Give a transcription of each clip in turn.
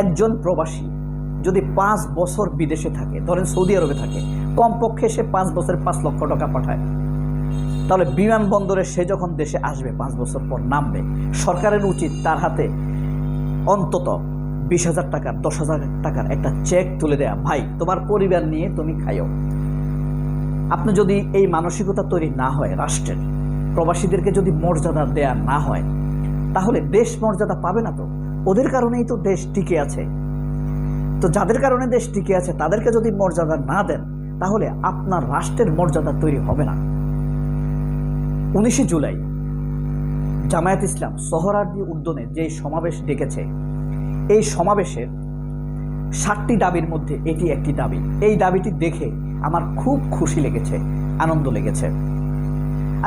একজন প্রবাসী যদি পাঁচ বছর বিদেশে থাকে, ধরেন সৌদি আরবে থাকে, কমপক্ষে সে পাঁচ বছর পাঁচ লক্ষ টাকা পাঠায়। তাহলে বিমানবন্দরে সে যখন দেশে আসবে, পাঁচ বছর পর নামবে, সরকারের উচিত তার হাতে অন্তত বিশ হাজার টাকার দশ হাজার টাকার একটা চেক তুলে দেয়া, ভাই, তোমার পরিবার নিয়ে তুমি খাইও। আপনি যদি এই মানসিকতা তৈরি না হয় রাষ্ট্রের, প্রবাসীদেরকে যদি মর্যাদা দেয়া না হয়, তাহলে দেশ মর্যাদা পাবে না তো? ওদের কারণেই তো দেশ টিকে আছে। তো যাদের কারণে দেশ টিকে আছে, তাদেরকে যদি মর্যাদা না দেন, তাহলে আপনার রাষ্ট্রের মর্যাদা তৈরি হবে না। উনিশে জুলাই, জামায়াত ইসলাম সোহরার্দি উদ্যানে যে সমাবেশ ডেকেছে, এই সমাবেশের ষাটটি দাবির মধ্যে এটি একটি দাবি। এই দাবিটি দেখে আমার খুব খুশি লেগেছে, আনন্দ লেগেছে।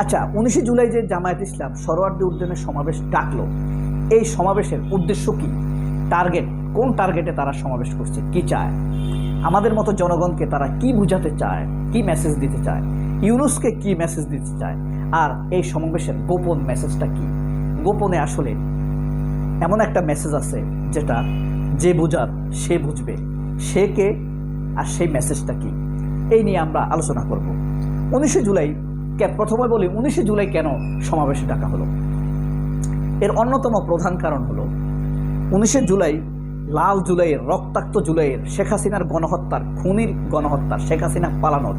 আচ্ছা উনিশে জুলাই যে জামায়াত ইসলাম সরোয়ার্দি উদ্যানের সমাবেশ ডাকলো এই সমাবেশের উদ্দেশ্য কি? টার্গেট কোন টার্গেটে তারা সমাবেশ করছে? কি চায়? আমাদের মতো জনগণকে তারা কি বুঝাতে চায়? কি মেসেজ দিতে চায়? ইউনুসকে কি মেসেজ দিতে চায়? আর এই সমাবেশের গোপন মেসেজটা কি? গোপনে আসলে এমন একটা মেসেজ আছে যেটা যে বুঝার সে বুঝবে। সে কে আর সেই মেসেজটা কি? এই নিয়ে আমরা আলোচনা করব। উনিশে জুলাই প্রথমে বলি উনিশে জুলাই কেন সমাবেশে ডাকা হলো? এর অন্যতম প্রধান কারণ হলো, উনিশে জুলাই, লাল জুলাইয়ের, রক্তাক্ত জুলাইয়ের শেখ হাসিনার গণহত্যার, খুনির গণহত্যার শেখ হাসিনা পালানোর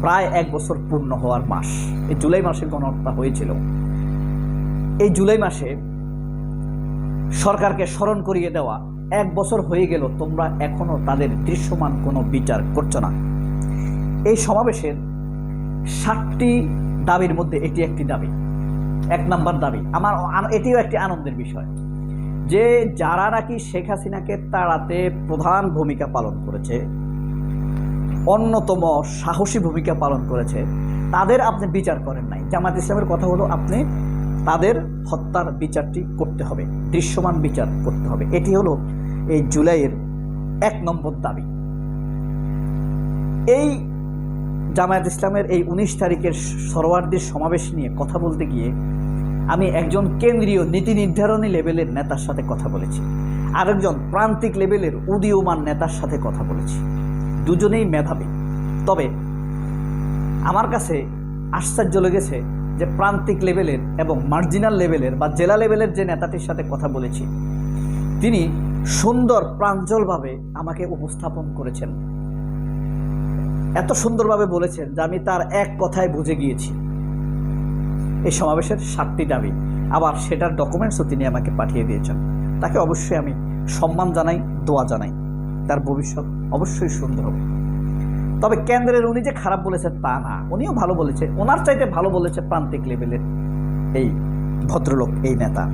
প্রায় এক বছর পূর্ণ হওয়ার মাস। এই জুলাই মাসে গণহত্যা হয়েছিল। এই জুলাই মাসে সরকারকে স্মরণ করিয়ে দেওয়া এক বছর হয়ে গেল, তোমরা এখনও তাদের দৃশ্যমান কোনো বিচার করছ না। এই সমাবেশের ষাটটি দাবির মধ্যে এটি একটি দাবি। এক নম্বর দাবি। আমার এটিও একটি আনন্দের বিষয়। যে যারা নাকি শেখ হাসিনাকে তাড়াতে প্রধান ভূমিকা পালন করেছে, অন্যতম সাহসী ভূমিকা পালন করেছে, তাদের আপনি বিচার করেন নাই। জামাত ইসলামের কথা হলো আপনি তাদের হত্যার বিচারটি করতে হবে, দৃশ্যমান বিচার করতে হবে। এটি হলো এই জুলাইয়ের এক নম্বর দাবি। এই জামায়াত ইসলামের এই উনিশ তারিখের সরোয়ারদের সমাবেশ নিয়ে কথা বলতে গিয়ে আমি একজন কেন্দ্রীয় নীতি নির্ধারণী লেভেলের নেতার সাথে কথা বলেছি। আরেকজন প্রান্তিক লেভেলের উদীয়মান নেতার সাথে কথা বলেছি। দুজনেই মেধাবী। তবে আমার কাছে আশ্চর্য লেগেছে যে প্রান্তিক লেভেলের এবং মার্জিনাল লেভেলের বা জেলা লেভেলের যে নেতাটির সাথে কথা বলেছি, তিনি সুন্দর প্রাঞ্জলভাবে আমাকে উপস্থাপন করেছেন। এত সুন্দরভাবে বলেছেন যে আমি তার এক কথায় বুঝে গিয়েছি। এই সমাবেশের সাতটি দাবি। আবার সেটার ডকুমেন্টসও তিনি আমাকে পাঠিয়ে দিয়েছেন। তাকে অবশ্যই আমি সম্মান জানাই, দোয়া জানাই। তার ভবিষ্যৎ অবশ্যই সুন্দর হবে। তবে কেন্দ্রের উনি যে খারাপ বলেছে তা না। উনিও ভালো বলেছে। ওনার চাইতে ভালো বলেছে প্রান্তিক লেভেলের এই ভদ্রলোক, এই নেতা,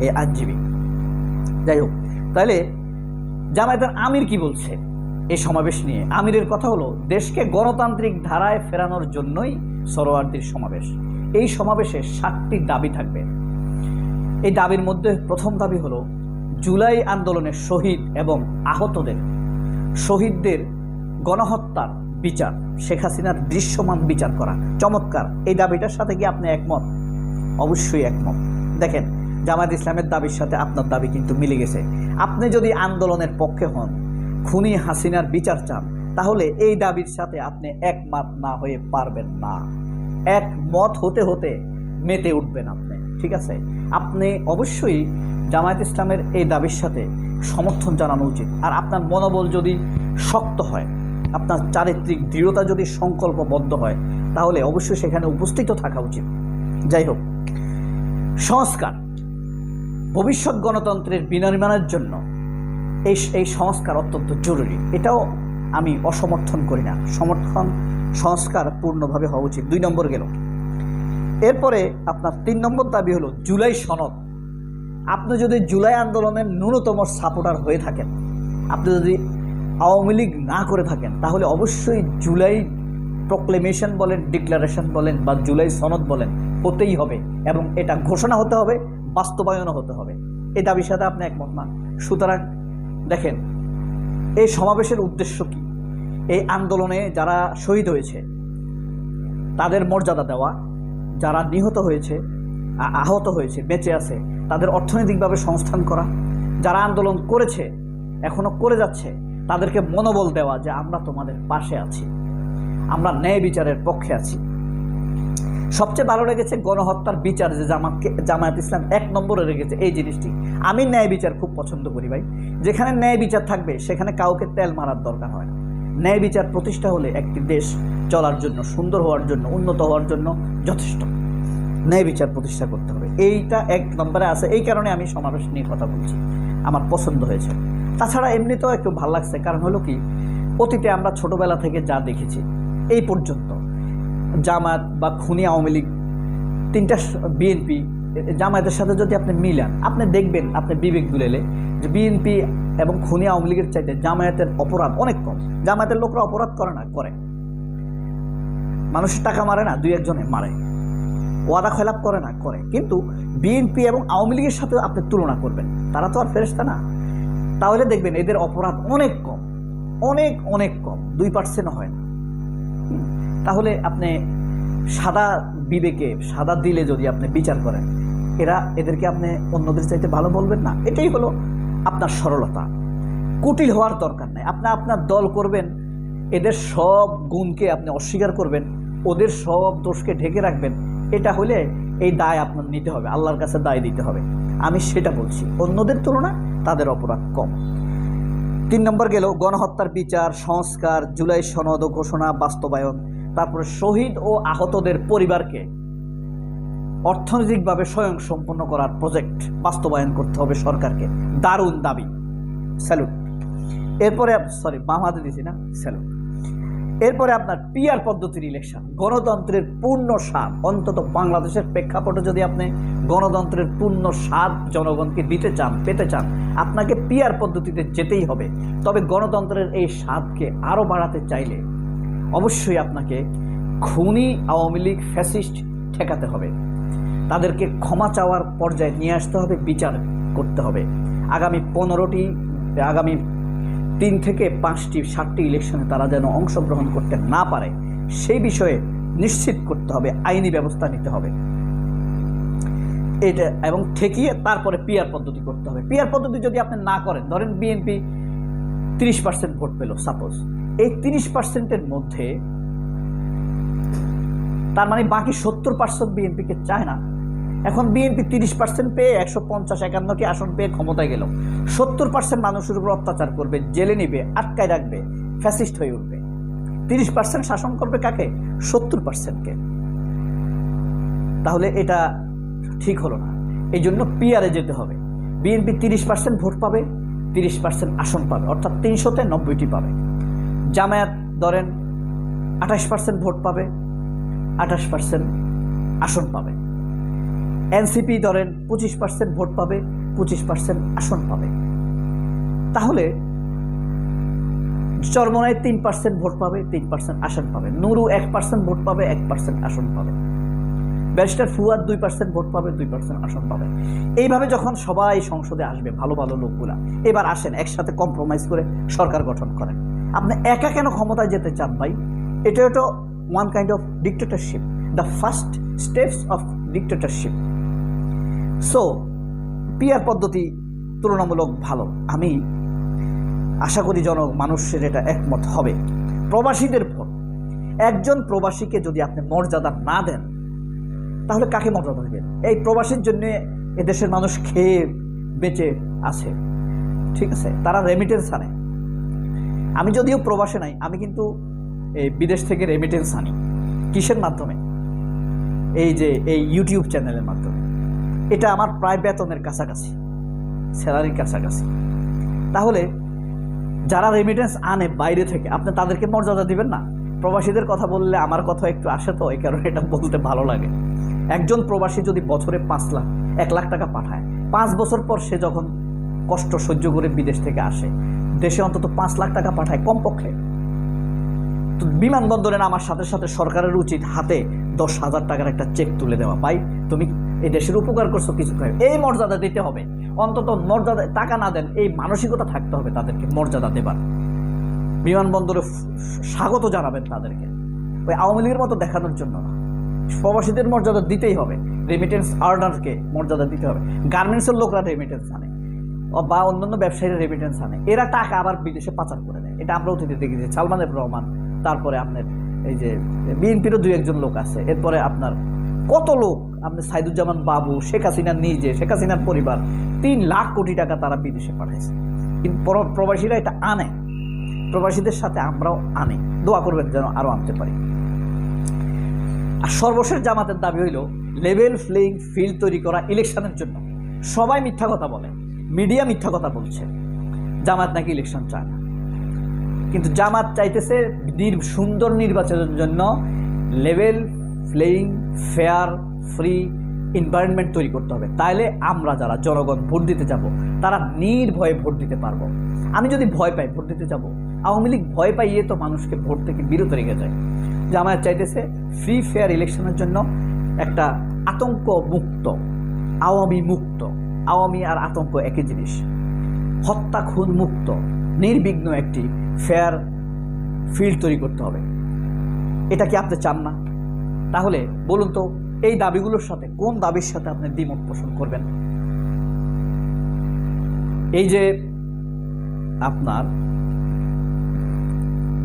এই আইনজীবী। যাই হোক তাহলে জামায়াতের আমির কি বলছে? এই সমাবেশ নিয়ে। আমিরের কথা হলো, দেশকে গণতান্ত্রিক ধারায় ফেরানোর জন্যই সরোয়ার্দির সমাবেশ। এই সমাবেশে সাতটি দাবি থাকবে। এই দাবির মধ্যে প্রথম দাবি হলো, জুলাই আন্দোলনের শহীদ এবং আহতদের, শহীদদের গণহত্যার বিচার, শেখ হাসিনার দৃশ্যমান বিচার করা। চমৎকার, এই দাবিটার সাথে কি আপনি একমত? অবশ্যই একমত। দেখেন, জামায়াত ইসলামের দাবির সাথে আপনার দাবি কিন্তু মিলে গেছে। আপনি যদি আন্দোলনের পক্ষে হন খুনি হাসিনার বিচার চান, তাহলে এই দাবির সাথে আপনি একমত না হয়ে পারবেন না। একমত হতে হতে মেতে উঠবেন আপনি, ঠিক আছে? আপনি অবশ্যই জামায়াত ইসলামের এই দাবির সাথে সমর্থন জানানো উচিত। আর আপনার মনোবল যদি শক্ত হয়, আপনার চারিত্রিক দৃঢ়তা যদি সংকল্পবদ্ধ হয়, তাহলে অবশ্যই সেখানে উপস্থিত থাকা উচিত। যাই হোক, সংস্কার, ভবিষ্যৎ গণতন্ত্রের বিনির্মাণের জন্য এই এই সংস্কার অত্যন্ত জরুরি। এটাও আমি অসমর্থন করি না। সমর্থন, সংস্কার পূর্ণভাবে হওয়া উচিত। দুই নম্বর গেল। এরপরে আপনার তিন নম্বর দাবি হলো জুলাই সনদ। আপনি যদি জুলাই আন্দোলনের ন্যূনতম সাপোর্টার হয়ে থাকেন, আপনি যদি আওয়ামী লীগ না করে থাকেন, তাহলে অবশ্যই জুলাই প্রক্লেমেশন বলেন ডিক্লারেশন বলেন বা জুলাই সনদ বলেন, হতেই হবে এবং এটা ঘোষণা হতে হবে, বাস্তবায়নও হতে হবে। এই দাবির সাথে আপনি একমত না। সুতরাং দেখেন, এই সমাবেশের উদ্দেশ্য কি? এই আন্দোলনে যারা শহীদ হয়েছে, তাদের মর্যাদা দেওয়া, যারা নিহত হয়েছে আহত হয়েছে, বেঁচে আছে, তাদের অর্থনৈতিকভাবে সংস্থান করা, যারা আন্দোলন করেছে, এখনও করে যাচ্ছে, তাদেরকে মনোবল দেওয়া যে আমরা তোমাদের পাশে আছি, আমরা ন্যায় বিচারের পক্ষে আছি। সবচেয়ে ভালো লেগেছে গণহত্যার বিচার যে জামাতকে জামায়াত ইসলাম এক নম্বরে রেখেছে এই জিনিসটি। আমি ন্যায় বিচার খুব পছন্দ করি ভাই। যেখানে ন্যায় বিচার থাকবে, সেখানে কাউকে তেল মারার দরকার হয় না। ন্যায় বিচার প্রতিষ্ঠা হলে একটি দেশ চলার জন্য, সুন্দর হওয়ার জন্য, উন্নত হওয়ার জন্য যথেষ্ট। ন্যায় বিচার প্রতিষ্ঠা করতে হবে। এইটা এক নম্বরে আছে। এই কারণে আমি সমাবেশ নিয়ে কথা বলছি। আমার পছন্দ হয়েছে। তাছাড়া এমনিতেও একটু ভালো লাগছে। কারণ হলো কি, অতীতে আমরা ছোটবেলা থেকে যা দেখেছি, এই পর্যন্ত। জামাত বা খুনি আওয়ামী লীগ, তিনটা বিএনপি জামায়াতের সাথে যদি আপনি মিলান, আপনি দেখবেন, আপনি বিবেক দুলেলে যে বিএনপি এবং খুনি আওয়ামী লীগের চাইতে জামায়াতের অপরাধ অনেক কম। জামায়াতের লোকরা অপরাধ করে না, করে। মানুষের টাকা মারে না, দুই একজনে মারে। ওয়াদা খেলাপ করে না, করে। কিন্তু বিএনপি এবং আওয়ামী লীগের সাথে আপনি তুলনা করবেন। তারা তো আর ফেরেস্তা না। তাহলে দেখবেন এদের অপরাধ অনেক কম, অনেক অনেক কম। দুই পার্সেন্ট হয় না। তাহলে আপনি সাদা বিবেকে, সাদা দিলে যদি আপনি বিচার করেন, এরা এদেরকে আপনি অন্যদের চাইতে ভালো বলবেন না। এটাই হলো আপনার সরলতা। কুটিল হওয়ার দরকার নেই। আপনি আপনার দল করবেন, এদের সব গুণকে আপনি অস্বীকার করবেন, ওদের সব দোষকে ঢেকে রাখবেন, এটা হলে এই দায় আপনার নিতে হবে, আল্লাহর কাছে দায় দিতে হবে। আমি সেটা বলছি, অন্যদের তুলনায় তাদের অপরাধ কম। তিন নম্বর গেল গণহত্যার বিচার, সংস্কার, জুলাই সনদ ঘোষণা, বাস্তবায়ন। তারপরে শহীদ ও আহতদের পরিবারকে অর্থনৈতিকভাবে স্বয়ং সম্পন্ন করার প্রজেক্ট বাস্তবায়ন করতে হবে সরকারকে। দারুণ দাবি। স্যালুট। এরপরে সরি বাম হাতে দিছি না? স্যালুট। এরপরে আপনার পিআর পদ্ধতির ইলেকশন গণতন্ত্রের পূর্ণ স্বাদ। অন্তত বাংলাদেশের প্রেক্ষাপটে যদি আপনি গণতন্ত্রের পূর্ণ স্বাদ জনগণকে দিতে চান, পেতে চান, আপনাকে পিআর পদ্ধতিতে যেতেই হবে। তবে গণতন্ত্রের এই স্বাদকে আরও বাড়াতে চাইলে অবশ্যই আপনাকে খুনি আওয়ামী লীগ ফ্যাসিস্ট ঠেকাতে হবে। তাদেরকে ক্ষমা চাওয়ার পর্যায়ে নিয়ে আসতে হবে, বিচার করতে হবে। আগামী পনেরোটি, আগামী তিন থেকে পাঁচটি, সাতটি ইলেকশনে তারা যেন অংশগ্রহণ করতে না পারে, সেই বিষয়ে নিশ্চিত করতে হবে, আইনি ব্যবস্থা নিতে হবে। এটা এবং ঠেকিয়ে তারপরে পিআর পদ্ধতি করতে হবে। পিআর পদ্ধতি যদি আপনি না করেন, ধরেন বিএনপি তিরিশ পার্সেন্ট ভোট পেল সাপোজ এই তিরিশ পার্সেন্টের মধ্যে, তার মানে বাকি সত্তর পার্সেন্ট বিএনপিকে চায় না। এখন বিএনপি তিরিশ পার্সেন্ট পেয়ে একশো পঞ্চাশ একান্নটি আসন পেয়ে ক্ষমতায় গেল। সত্তর পার্সেন্ট মানুষের উপর অত্যাচার করবে, জেলে নিবে, আটকায় রাখবে ফ্যাসিস্ট হয়ে উঠবে। তিরিশ পার্সেন্ট শাসন করবে কাকে? সত্তর পার্সেন্টকে তাহলে এটা ঠিক হলো না। এই জন্য পিআরে যেতে হবে। বিএনপি তিরিশ পার্সেন্ট ভোট পাবে, তিরিশ পার্সেন্ট আসন পাবে, অর্থাৎ তিনশোতে নব্বইটি পাবে। জামায়াত ধরেন আঠাশ পার্সেন্ট ভোট পাবে, আঠাশ পার্সেন্ট আসন পাবে। এনসিপি ধরেন পঁচিশ পার্সেন্ট ভোট পাবে, পঁচিশ পার্সেন্ট আসন পাবে। তাহলে চরমনায় তিন পার্সেন্ট ভোট পাবে, তিন পার্সেন্ট আসন পাবে। নুরু এক পার্সেন্ট ভোট পাবে, এক পার্সেন্ট আসন পাবে। ব্যারিস্টার ফুয়াদ দুই পার্সেন্ট ভোট পাবে, দুই পার্সেন্ট আসন পাবে। এইভাবে যখন সবাই সংসদে আসবে, ভালো ভালো লোকগুলা, এবার আসেন, একসাথে কম্প্রোমাইজ করে সরকার গঠন করেন। আপনি একা কেন ক্ষমতায় যেতে চান ভাই? এটা তো one kind of dictatorship the first steps of dictatorship so PR পদ্ধতি তুলনামূলক ভালো। আমি আশা করি জন মানুষের এটা একমত হবে। প্রবাসীদের ভোট একজন প্রবাসীকে যদি আপনি মর্যাদা না দেন, তাহলে কাকে মর্যাদা দেবেন? এই প্রবাসীর জন্য এদেশের মানুষ খেয়ে বেঁচে আছে। ঠিক আছে? তারা রেমিটেন্স আনে। আমি যদিও প্রবাসে নাই, আমি কিন্তু এই বিদেশ থেকে রেমিটেন্স আনি। কিসের মাধ্যমে? এই যে, এই ইউটিউব চ্যানেলের মাধ্যমে। এটা আমার প্রায় বেতনের কাছাকাছি স্যালারির কাছাকাছি। তাহলে যারা রেমিটেন্স আনে বাইরে থেকে, আপনি তাদেরকে মর্যাদা দিবেন না? প্রবাসীদের কথা বললে আমার কথা একটু আসে তো, এই কারণে এটা বলতে ভালো লাগে। একজন প্রবাসী যদি বছরে পাঁচ লাখ, এক লাখ টাকা পাঠায়, পাঁচ বছর পর সে যখন কষ্ট সহ্য করে বিদেশ থেকে আসে দেশে অন্তত পাঁচ লাখ টাকা পাঠায় কমপক্ষে। তো বিমানবন্দরে নামার সাথে সাথে সরকারের উচিত হাতে দশ হাজার টাকার একটা চেক তুলে দেওয়া। পাই তুমি এই দেশের উপকার করছ কিছু এই মর্যাদা দিতে হবে। অন্তত মর্যাদা, টাকা না দেন, এই মানসিকতা থাকতে হবে তাদেরকে, মর্যাদা দেবার। বিমানবন্দরে স্বাগত জানাবেন তাদেরকে। ওই আওয়ামী লীগের মতো দেখানোর জন্য না। প্রবাসীদের মর্যাদা দিতেই হবে। রেমিটেন্স আর্নারকে মর্যাদা দিতে হবে। গার্মেন্টসের লোকরা রেমিটেন্স আনে। বা অন্যান্য ব্যবসায়ীরা রেমিটেন্স আনে। এরা টাকা আবার বিদেশে পাচার করে দেয়। এটা আমরা অতীতে দেখেছি সালমান এফ রহমান, তারপরে আপনার এই যে বিএনপিরও দুই একজন লোক আছে। এরপরে আপনার কত লোক আপনি সাইদুজ্জামান বাবু, শেখ হাসিনা নিজে, শেখ হাসিনার পরিবার, তিন লাখ কোটি টাকা তারা বিদেশে পাঠাইছে। কিন্তু প্রবাসীরা এটা আনে। প্রবাসীদের সাথে আমরাও আনি। দোয়া করবেন যেন আরও আনতে পারি। আর সর্বশেষ জামাতের দাবি হইল লেভেল প্লেইং ফিল্ড তৈরি করা ইলেকশনের জন্য। সবাই মিথ্যা কথা বলে। মিডিয়া মিথ্যা কথা বলছে। জামাত নাকি ইলেকশন চায় না। কিন্তু জামাত চাইতেছে সুন্দর নির্বাচনের জন্য level playing fair free environment তৈরি করতে হবে। তাইলে আমরা যারা জনগণ ভোট দিতে যাব, তারা নির্ভয়ে ভোট দিতে পারব। আমি যদি ভয় পাই ভোট দিতে যাব, আওয়ামী লীগ ভয় পাইয়ে তো মানুষকে ভোট থেকে বিরত রেখে যায়। জামায়াত চাইতেছে ফ্রি ফেয়ার ইলেকশনের জন্য একটা আতঙ্ক মুক্ত আওয়ামী মুক্ত আওয়ামী আর আতঙ্ক একই জিনিস। হত্যা খুন মুক্ত, নির্বিঘ্ন একটি ফেয়ার ফিল্ড তৈরি করতে হবে। এটা কি আপনি চান না? তাহলে বলুন তো, এই দাবিগুলোর সাথে কোন দাবির সাথে আপনি দ্বিমত পোষণ করবেন? এই যে আপনার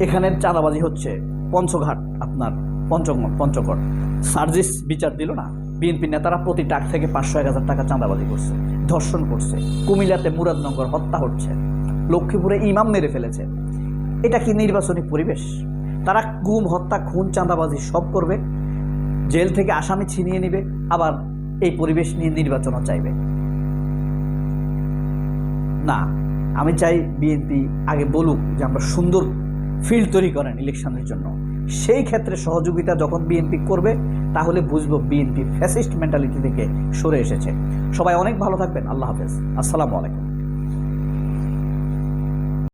এখানের চাঁদাবাজি হচ্ছে, পঞ্চঘাট, আপনার পঞ্চম পঞ্চগড়। সার্জিস বিচার দিল না? বিএনপি নেতারা প্রতি টাক থেকে পাঁচশো, এক হাজার টাকা চাঁদাবাজি করছে, ধর্ষণ করছে, কুমিল্লাতে মুরাদনগর হত্যা হচ্ছে, লক্ষ্মীপুরে ইমাম মেরে ফেলেছে। এটা কি নির্বাচনী পরিবেশ? তারা গুম, হত্যা, খুন, চাঁদাবাজি সব করবে, জেল থেকে আসামি ছিনিয়ে নেবে, আবার এই পরিবেশ নিয়ে নির্বাচনও চাইবে। না, আমি চাই বিএনপি আগে বলুক যে আমরা সুন্দর ফিল্ড তৈরি করেন ইলেকশনের জন্য। সেই ক্ষেত্রে সহযোগিতা যখন বিএনপি করবে, তাহলে বুঝব বিএনপি ফ্যাসিস্ট মেন্টালিটি থেকে সরে এসেছে। সবাই অনেক ভালো থাকবেন। আল্লাহ হাফেজ। আসসালামু আলাইকুম।